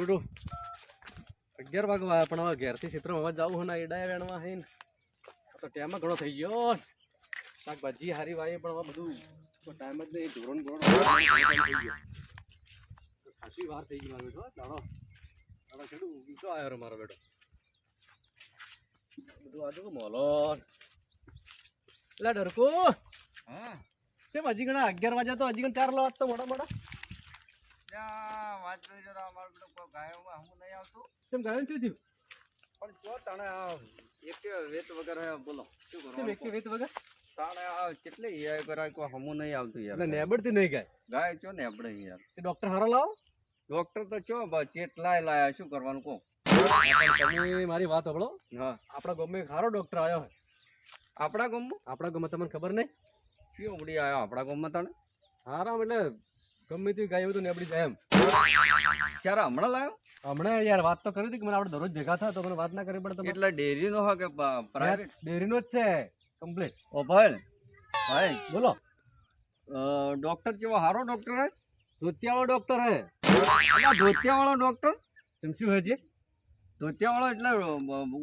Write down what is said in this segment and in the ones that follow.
બધું અગિયાર વાગવા પણ હવે ઘેરથી ચિત્રમાં જવું હોય ને એડાય વેણવા હે તો ટાઈમ ઘણો થઈ ગયો. શાકભાજી હારી વાય પણ હવે બધું ટાઈમ જ નહીં ધોરણ ધોરણ થઈ ગયો. ખાસી વાર થઈ ગઈ મારો બેટો દાડો. દાડો કેટલું ઊંચો આવ્યો રે મારો બેટો. બધું આજુ મોલો એટલે ડરકો. હા. ચેમ હજી ઘણા અગિયાર વાગ્યા તો હજી ઘણા ચાર લો તો મોડા મોડા. વાત કરી જરા અમારો પેલો કોઈ ગાયોમાં હું નહીં આવતું. તેમ ગાયું શું થયું પણ જો તને એક વેત વગર બોલો શું એકસો વીસ વગર? તાણે આ કેટલી યાર કરાય કોઈ હમું નહીં આવતું એટલે યાર નેબડતી નહીં ગાય. ગાય ચો ને આપણે યાર. તે ડોક્ટર હારો લાવો. ડોક્ટર તો ચો ચેટલાય લાયા શું કરવાનું કહો? તમે મારી વાત સાંભળો. હા. આપણા ગામમાં એક સારો ડોક્ટર આવ્યો હે. આપણા ગામમાં? આપણા ગામમાં તમને ખબર નહીં? શું ઉડી આવ્યો આપણા ગામમાં તને હારામ એટલે ગમે તે ગાય હોય તો નેબડી જાય એમ. ક્યારે હમણાં લાવ્યો હમણાં યાર વાત તો કરી હતી કે મને આપણે દરરોજ ભેગા થાય તો મને વાત ના કરવી પડે તમે એટલે ડેરીનો હોય કે પ્રાઇવેટ ડેરીનો જ છે. કમ્પ્લીટ ઓ ભાઈ ભાઈ. બોલો. ડોક્ટર કેવો સારો ડોક્ટર હે? ધોતિયાવાળો ડોક્ટર હે. ધોતિયાવાળો ડોક્ટર તેમ શું હે છે ધોતિયાવાળો એટલે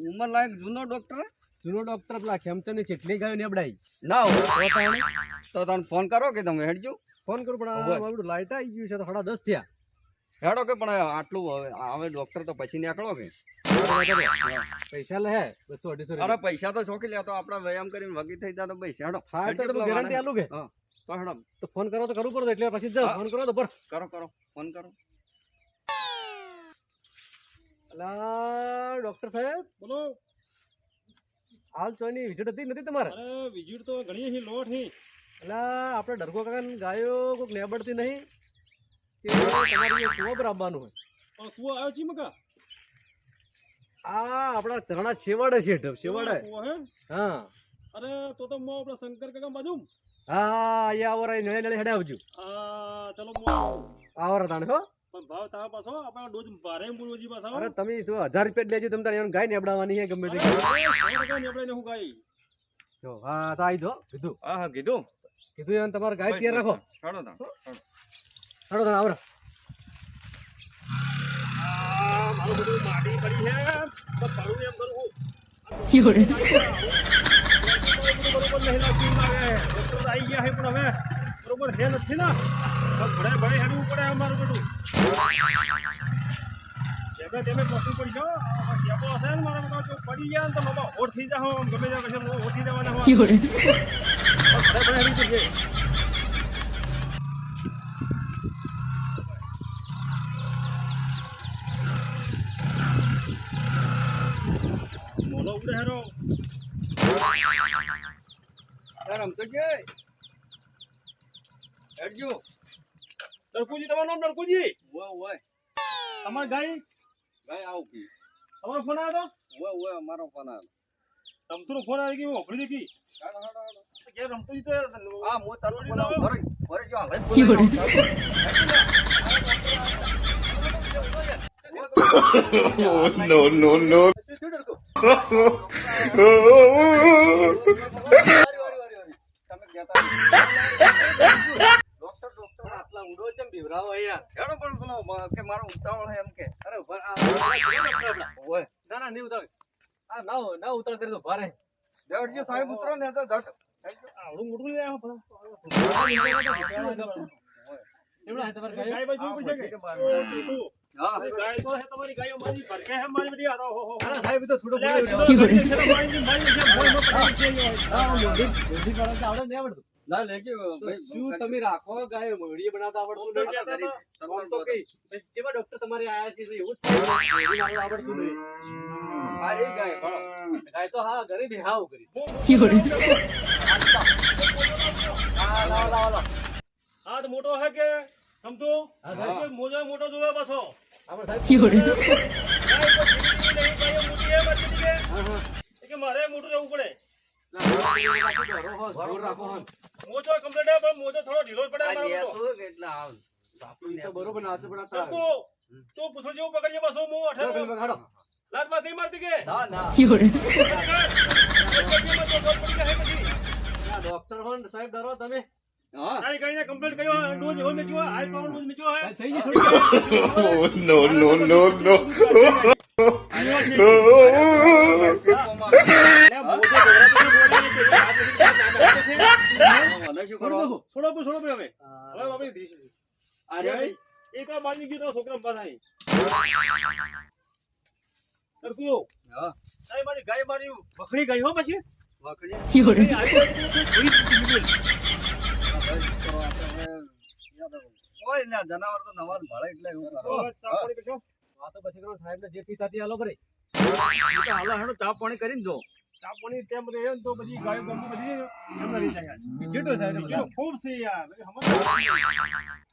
ઉંમર લાયક જૂનો ડોક્ટર હે? જૂનો ડોક્ટર પેલા ખેમચંદની ચેટલી ગાયો નેબડાઈ ના હોય તો તમે ફોન કરો કે તમે હેડજો. ફોન કરું પણ. આ આવી ગયું છે તો સાડા દસ થયા. હેડો કે પણ આટલું હવે હવે ડોક્ટર તો પછી નીકળો કે? પૈસા લે બસો અઢીસો અરે પૈસા તો ચોકી લે તો આપણે વ્યાયામ કરીને વગી થઈ જાય તો પૈસા હેડો. તો ગેરંટી આલું કે? તો હેડો. તો ફોન કરો તો કરવું પડે એટલે પછી જાઓ. ફોન કરો તો પર. કરો કરો. ફોન કરો. અલા ડોક્ટર સાહેબ? બોલો. હાલ ચોયની વિઝિટ હતી નથી તમારે? અરે વિઝિટ તો ઘણી લોટ હી. અલા આપણે ડરકો કાકા ગાયો કોઈક નેબડતી નહીં. કે તમારી કુવા આવવાનું હોય. કુવો આવ્યો છે મકા? આ આપણા ચરણા શેવાડે છે ઢબ શેવાડે હા? અરે તો તો મો આપણા શંકર કાકા બાજુ હા અહીંયા આવો રે નળે નળે હેડે આવજો. આ ચલો મો આવું. રે તાણે હો. પણ ભાવ તારા પાછો આપણા ડોજ ભારે મુરજી પાછા અરે તમે તો હજાર રૂપિયા લેજો તમે તારે ગાય નેબડાવાની છે ગમે તે હું ગાઈ જો હા તો આવી દો કીધું હા હા કીધું કીધું એમ તમારે ગાય તૈયાર રાખો હેડો તા હેડો. હેડો તાણે આવરા મારું બધું માટી પડી હે તો તારું એમ કરું હું Fiore, બરોબર નહીં લાગતું લાગે ડોક્ટર તો આવી ગયા હે પણ હવે બરોબર હે નથી ને તો ભણે ભણે હેડવું પડે અમારું બધું જેમે તેમે પહોંચવું પડશે ટેપો હશે ને મારા બધા જો પડી ગયા ને તો બાબા હોટ થઈ જાઓ. ગમે ત્યાં કશે હોટ થઈ જવાના હોય. ભણે હેડવું પડશે મોલો ઉડે હેરો. યાર આમ તો કે. હેડજો. નરકુજી તમારું નામ નરકુજી ઓય ઓય તમારી ગાય ભાઈ આવું કી તમારો ફોન આવ્યો ઓય ઓય અમારો ફોન આવ્યો. તમતુરો ફોન આવી ગયો ઓફળી દીધી હેડો હેડો હેડો કે રમતુજી તો હા હું તારો ફોન આવું ભરે ભરે જો હવે no, no, no. તમે આટલા બીવરાવો યાર હેડો પણ પેલો કે મારો ઉતાવળ એમ કે અરે ઓય ના ના નહીં ઉતાવળ આ ના ના ઉતાર કરી દો ભારે દેવડજી સાહેબ ઉતરો ને તો આવડું મોટું ગાય તો હે તમારી ગાયો મારી ભરકે આવડે નહીં આવડતું ના લેજો. શું તમે રાખો? ગાય મોઢી બનાવતા આવડતું હું નહીં તો કહેતો હતો. આમ તો કઈ? જેવા ડોક્ટર તમારે આયા છે એવું જ થાય મોઢી મારતા આવડતું નહીં હા ગાય ભણો. ગાય તો હા ઘરે બેહાવ કરી. Fiore, હા લાવો લાવો લાવો હાથ મોટો હે કે સમજો મોજો મોટો જોવે બસો મારે મોટું રહેવું પડે. રાખો તો રહો, જોર રાખો હો. મોજો કમ્પ્લીટ હે પણ મોજો થોડો ઢીલો પડે આ અમારો તો. કેટલા આવ. ઈ તો બરોબર નાચો પણ આ તો- તો તું પૂછો જેવું પકડજે પાછો હું ચાલો, પેલા બગાડો. લાતમાં મારતી કે? ના ના. યોડે ડોક્ટર હોન સાહેબ ડરો તમે. હા. કમ્પ્લીટ કર્યો. ડોઝ એવો મેચ્યો હાઈ પાવર ડોઝ મેચ્યો હે થઈ ગઈ નો નો નો no, no, no. લે, મોટો ઢોરા તો છે, મોટા છે, આ બધી નાના છે. શું થોડી કરવા છોડો પણ હવે. હવે બાપા દીશ અરે એક ઈ? માની ગયું તો છોકરા બસ આઈ તરકુ હા. તારી મારી ગાય મારી વખડી ગઈ હો પછી. બીજી કોઈ ના જનાવર તો નવા જ એટલે એવું કરો. પછી પેલો સાહેબને જે પીતા તે હાલો તો હાલો હેડો ચા પાણી કરીને જો. ચા પાણી ટેમ રહે ને તો પછી ગાયો ગમતી બધી એમને રહી જાય બીજેટો સાહેબ બીજું ખૂબ છે યાર.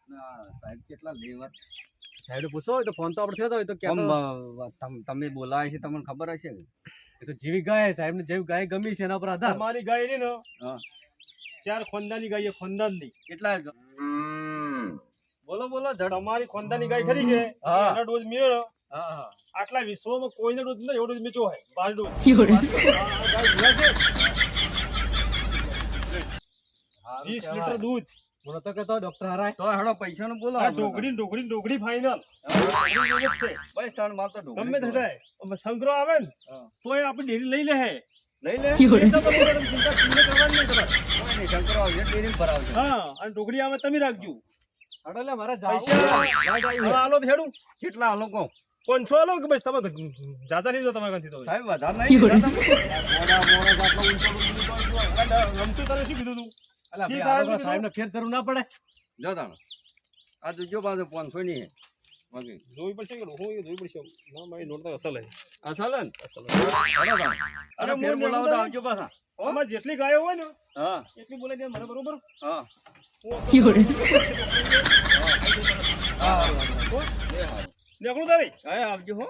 ના, સાહેબ કેટલા લેવર સાહેબ પૂછો તો ફોન તો આપણે થયો હતો તો અ, તમે બોલાવે છે તમને ખબર હશે? ને? એ તો જેવી ગાય સાહેબ ને જેવી ગાય ગમી છે એના પર આધાર. અમારી ગાય ને. ચાર ખોંદાની ગાય ખોંદાની. કેટલા? બોલો બોલો ઝડ અમારી ખોંદાની ગાય ખરી કે? હા. એનો ડોઝ મેળો. હા હા આટલા વિશ્વમાં કોઈને ડોઝ નથી એવો ડોઝ મેચો હોય. બાર ડોઝ વીસ લીટર દૂધ. મને તો કેતો ડોક્ટર હારાય તો હેડો પૈસાનું બોલો આ ડોગરી ડોગરી ડોગરી ફાઈનલ છે બસ ત્રણ માર તો ગમે થાય. સંગ્રહ આવે ને તો એ આપણે ડેરી લઈ લે હે. લઈ લે. એ તો તમે ચિંતા કરવાની નહીં હા અને ડોગરી આવે તમે રાખજો. હડો લે મારે પૈસા. જાવું આલો તો હેડું. કેટલા લોકો પાંચસો લો કે બસ તમે જાતા નહીં જો તમે ત્યાંથી તો સાહેબ વધારે નહીં? મોડા મોડા આટલો ઊંચો. રમતું તને શું કીધું તું. અલા સાહેબ ને ફેર જરૂર ના પડે. જો તાણ. આ તો જો પાછું પાંચસો ની બાકી. જોવી પડશે કે હું એ જોવી પડશે. ના મારી નોટ તો અસલ હે. અસલ ને? અસલ અરે ફેર બોલાવો તો આવજો પાછા. અમાર જેટલી ગાયો હોય ને હા. એટલી બોલે દે મને બરોબર? હા. હું હા હો? નીકળું તારી? હા આવજો હો.